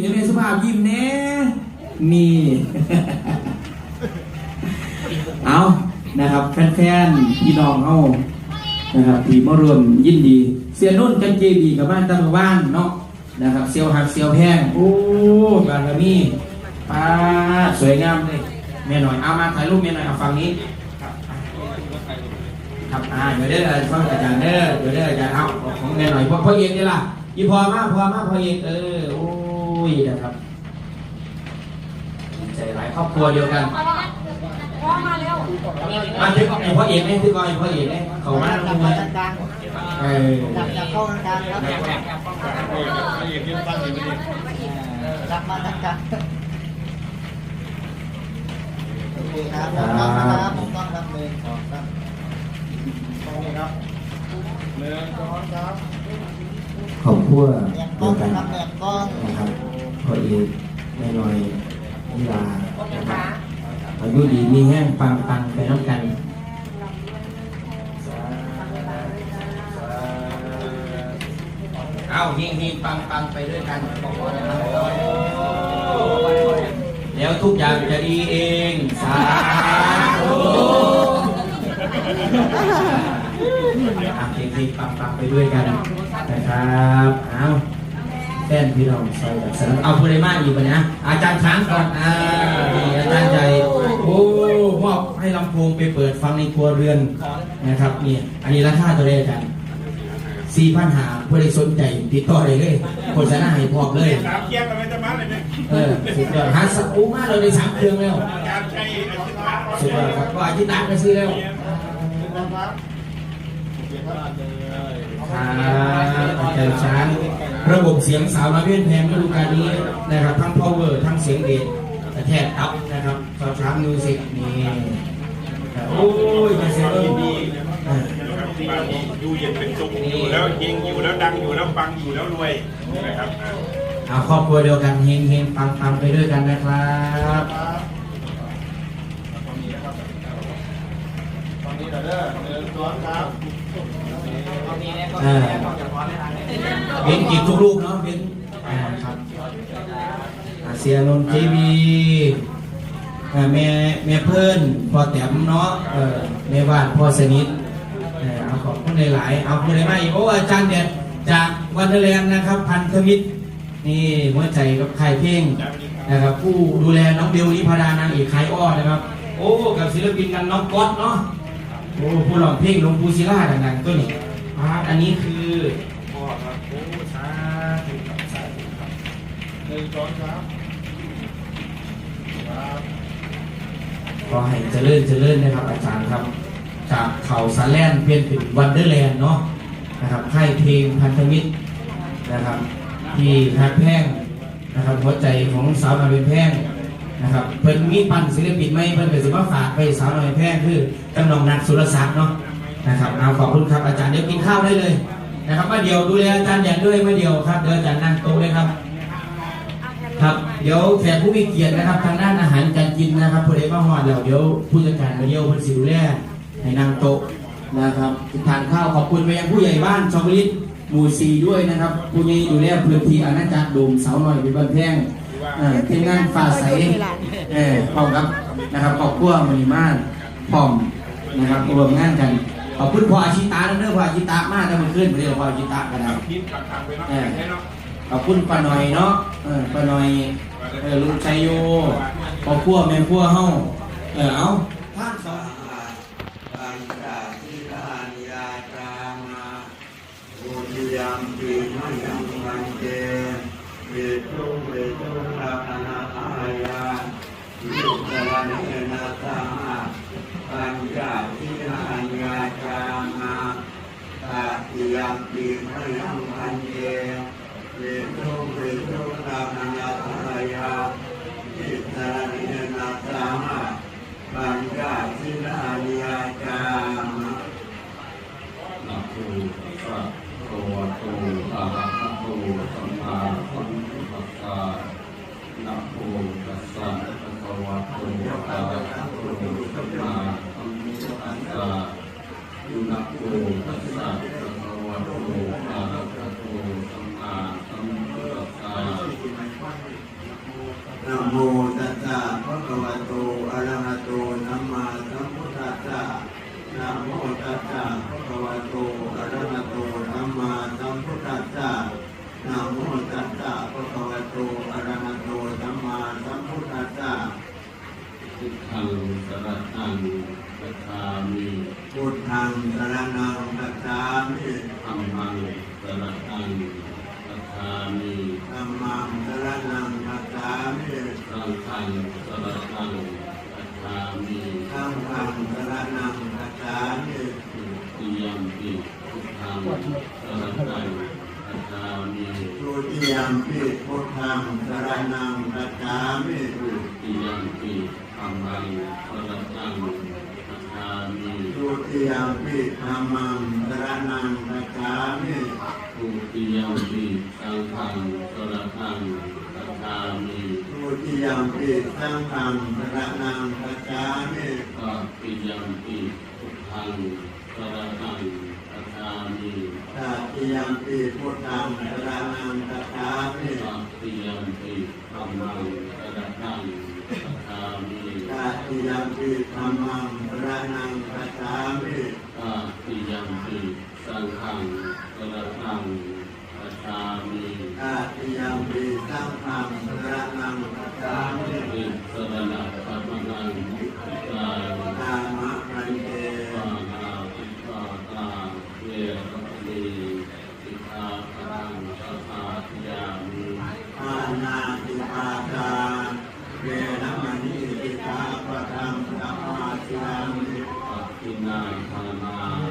อยู่ในสภาพยิ้มแน่นี่เอานะครับ แฟนๆพี่น้องเฮานะครับที่มารวมยินดี เสียนุ่นกันเจดีกับบ้านตั้งบ้านเนาะนะครับเซียวหักเซียวแพงโอ้บารมีป้าสวยงามเลยแม่หน่อยเอามาถ่ายรูปแม่หน่อยเอาฝั่งนี้ครับอ่าเดี๋ยวเด้อฟังอาจารย์เด้อเดี๋ยวเด้ออาจารย์เอาของแม่หน่อยพ่อพ่อเอกนี่ล่ะอีพอมากพอมากพ่อเอกเออโอ้ ยนะครับใจหลายครอบครัวเดียวกันพ่อมาเร็วมาถึงไอ้พ่อเอกนี่คือก่อนไอ้พ่อเอกนี่เขามาจัทำบไมมาทางกลางเออจับจับเข้าทางกลางครับจับมาทางกลางโอเคครับผมต้องนะครับผมต้องรับเลยขอบครับตรงนี้ครับเนื้อก้อนครับ ครอบครัวเรียงเดีก้ยอวกันครับเรียงก้อนนะครับพอเอกแม่น่อยนิลานะครับอายุดีมีแห้งปังปังไปน้ำกันเอาเฮงเฮงปังปังไปด้วยกันบอกว่านะครับแล้วทุกอย่างจะดีเองสาธุอะเฮงเฮงปังปังไปด้วยกัน นะครับเอาแฟนพี่น้องใส่แบบสนับเอาผู้ใดมากอีกปะเนี่ยอาจารย์ช้างก่อนอ่านี่อาจารย์ใจโอ้มอบให้ลำโพงไปเปิดฟังในครัวเรือนนะครับนี่อันนี้ราคาตัวเลขอาจารย์สี่พันหาเพื่อได้สนใจติดต่อได้เลยโฆษณาให้พร้อมเลยสามเกียร์กันไม่จะมาเลยเนี่ยเออสุดยอดหาสักอู้มากเลยในสามเครื่องแล้วการใช้อาชีพมาสุดยอดครับก็อาทิตย์นัดไปซื้อแล้วนะ ครับอาจารย์ช้างระบบเสียงสาวน้อยเพี้ยนแพงฤดูกาลนี้นะครับทั้ง power ทั้งเสียงเดชกระแทกตับนะครับสาวช้างมิวสิกนี่โอ้ยมาเสียงเออดีเอออยู่เย็นเป็นสุขอยู่แล้วเฮงอยู่แล้วดังอยู่แล้วปังอยู่แล้วรวยนะครับเอาครอบครัวเดียวกันเฮงเฮงปังปังไปด้วยกันนะครับตอนนี้เราเด้อเนื้อก้อนครับ เออเบ้นกิทุกลูกเนาะเบ้นอ่าครับอาเซียนนทีวีอ่าแม่แม่เพิ่นพ่อแต้มเนาะเออแม่บ้านพ่อสนิทเออเอาขอบคุณหลายๆเอาคุณได้ไหมโอ้อาจารย์เด็ดจากวันเดอร์แลนด์นะครับ พันธมิตรนี่หัวใจกับใครเพลงนะครับ ผู้ดูแลน้องเบลนิพดานางเอกขายอ้อนะครับ โอ้ กับศิลปินกันน้องก๊อตเนาะโอ้ผู้ร้องเพลงหลวงปู่ศิลาดังๆตัวนี้ อาอันนี้คือพ่อครับโอ้สาธุครับสาธุครับหนึ่งก้อนครับครับขอให้เจริญเจริญนะครับอาจารย์ครับ จากเขาสาแลนเปลี่ยนเป็นวันเดอร์แลนด์เนาะนะครับค่ายเพลงพันธมิตรนะครับ ที่ฮักแพงนะครับหัวใจของสาวน้อยเป็นแพงนะครับเพิ่นมีปันศิลปินไหมเพิ่นก็สิมาฝากไปสาวน้อยเป็นแพงคือจำนองนักสุรศักดิ์เนาะ นะครับเอาขอบคุณครับอาจารย์เดี๋ยวกินข้าวได้เลยนะครับมาเดี๋ยวดูแลอาจารย์แดดด้วยมาเดี๋ยวครับเดี๋ยวอาจารย์นั่งโต๊ะเลยครับ ครับเดี๋ยวแขกผู้มีเกียรตินะครับ ทางด้านอาหารการกินนะครับผู้ใดมาหอดแล้วเดี๋ยวผู้จัดการมาเยี่ยวเพิ่นสิดูแลให้นั่งโต๊ะนะครับทานข้าวขอบคุณไปยังผู้ใหญ่บ้านชาวลิตหมู่สีด้วยนะครับผู้ใหญ่ดูแลพื้นที่อาณาจักรโดมเสาหน่อยเป็นบ้านแพงเอ่อทีมงานฝ่าใสเออพร้อมครับนะครับขอบคุณมณีมานพร้อมนะครับรวมงานกัน ขอบคุณพ่ออาชิตาเด้อพ่ออาชิตามากแต่มันขึ้นไปเรียกพ่ออาชิตาก็ได้พิมพ์ต่างๆไปเนาะแค่เนาะขอบคุณป้าหน่อยเนาะเออป้าหน่อยเออลุงชัยโยพ่อครัวแม่ครัวเฮาเออเอาท่านสอนปัญจทิฏานิยาจามาอุทยัมปีมังยังมันเตเวทุเวทุราภนาอายายุตระเนนะสามาปัญจทิฏานิยาจามา ตาติยัมปีมังยังมันเตเวทุเวทุราภนาอายายุตระเนนะสามา ปัญญาทิลานิยาจามะ นะโมตัสสะภะคะวะโตอะระหะโตสัมมาสัมพุทธัสสะ โตอะระหะโตสัมมาสัมพุทธัสสะ พุทธังสรณังคัจฉามิ พุทธังสรณังคัจฉามิ ธัมมังสรณังคัจฉามิ ธัมมังสรณังคัจฉามิ สั งฆังสรณังคัจฉามิสังฆังสรณังคัจฉามิทุติยมปิพุทธังสรณังคัจฉามิทุติยมปิพุทธังสรณังคัจฉามิทุติยมปิธัมมังสรณังคัจฉามิทุติยมปิธัมมังสรณังคัจฉามิ ทุติยมปิสังฆังสรณังคัจฉามิ ทุ ติยมปิสังฆังสรณังคัจฉามิตติยมปิพุทธังสรณังคัจฉามิตติยมปิพุทธังสรณังคัจฉามิตติยมปิธัมมังสรณังคัจฉามิตติยมปิธัมมังสรณังคัจฉามิตติยมปิสังฆังสรณัง คัจฉามิตติยมปิสังฆังสรณังคัจฉามิติสระธัมมังมุขตาตามะปันเตปานาติปาตาเวรมณีสิกขาปะทังสมาธิยามิอานาติปาตาเวรมณีสิกขาปะทังสมาธิยามิปัจจินาทานา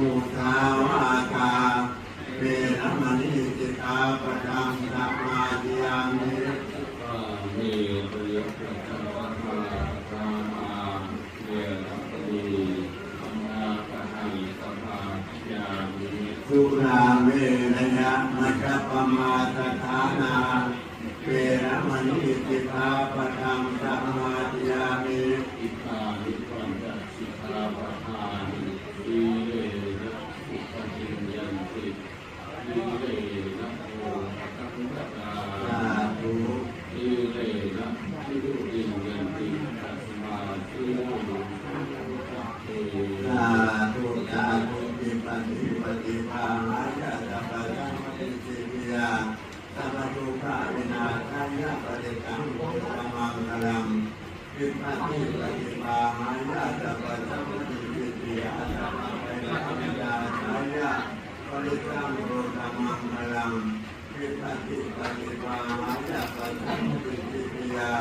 มุสาวาตาเวรมณีสิกขาปะทังสมาธิยามิกาเมตุยปัจจวัตมาธรรมาเวรมณีสัมมาปะทังสมาธิยามิสุราเวรยะมัจจปมาสถานาเวรมณีสิกขาปะทังสมาธิยามิ อิทานิปัญจสิกขาปะทานิสีเลนะอุปจินยันติสีเลนะโอภะคะวะตา สาธุ สีเลนะทิรุติยันติตัสมาสีโลสัพเพ สาธุสาธุปิปฏิปฏิภาหายะสัพพะสัมมิสิวิยาสัพพะทุกขาวินาศายะปฏิกังพุทธมังคลังปิปฏิปฏิภาหายะสัพพะสัมมิสิวิยาสัพพะเวรมณียาสายะ ปฏิกังพุทธมังคลังปิปฏิปฏิภาหายะสัพพะสัมมิสิวิยา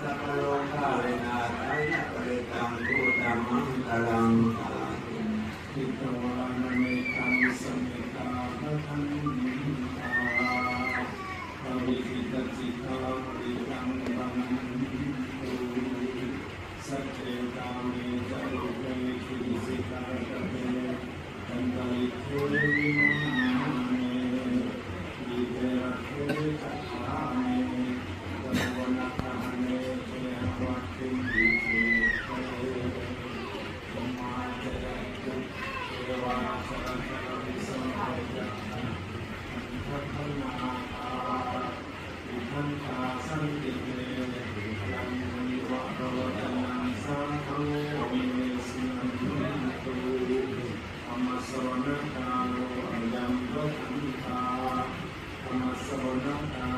สัพโลกาวินาศายะปฏิกังพุทธมังคลังทิตวานเมตังสมิตาพระทันมิตาปวิทิตจิตาปริตังบันตุสัจเจกามิจารุเปคิสิกาตเ down.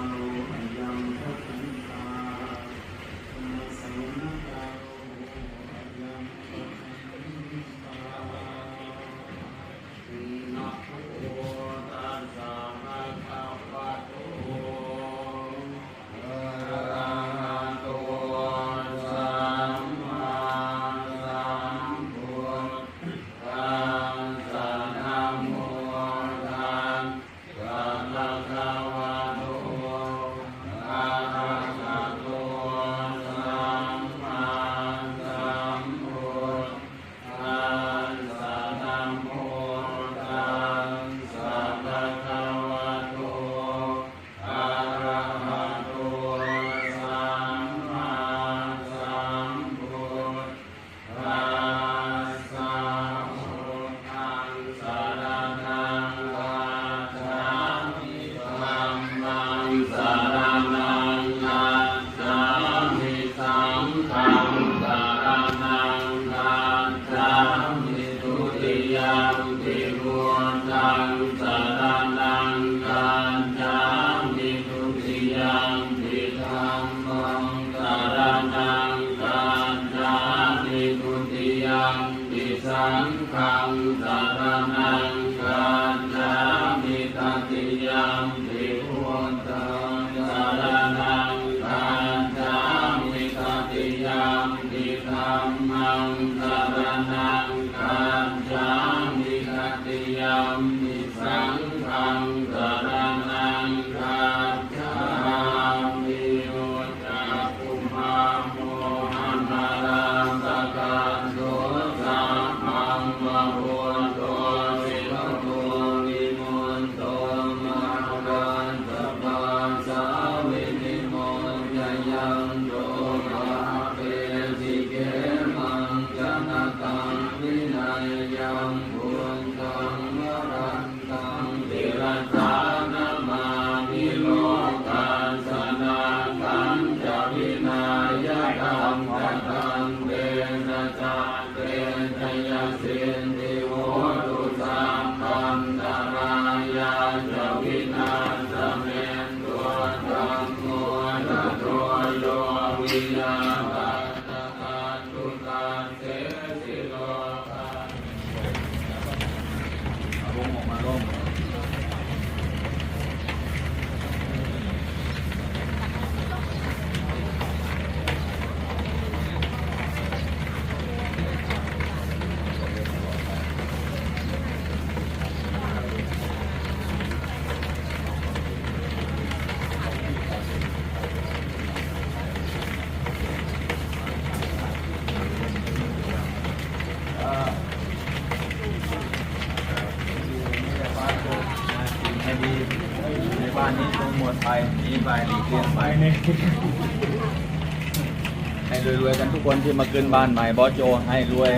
ที่มาขึ้นบ้านใหม่บอสโจให้รวย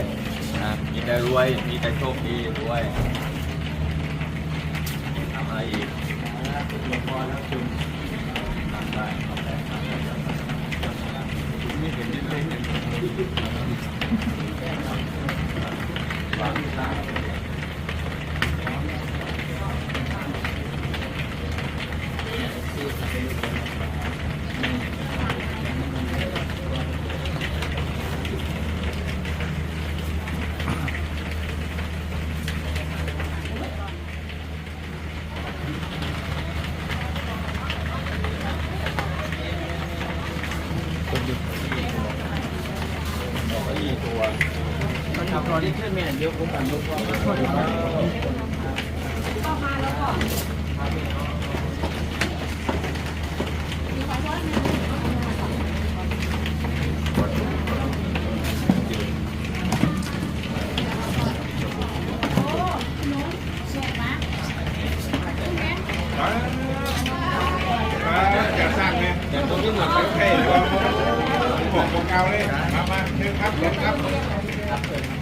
นะมีแต่รวย มีแต่โชคดีรวยทำอะไรอีกหลวพ่อแล้วคุณได้ไม่เห็นเล่นๆอย่างนี้ ดี๋ยวผมอ่านลงก่อนเข้ามาแล้วก่อนครับเชิญครับ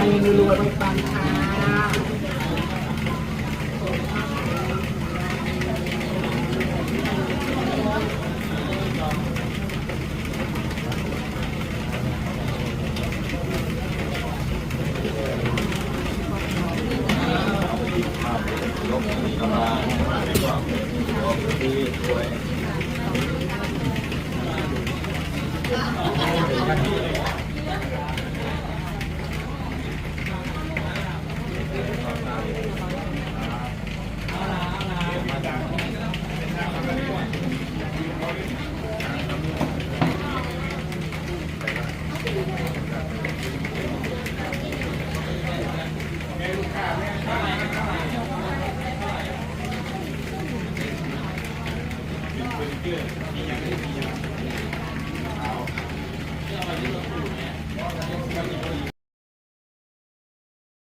รวยนะยังรวยไม่ปังค่ะเ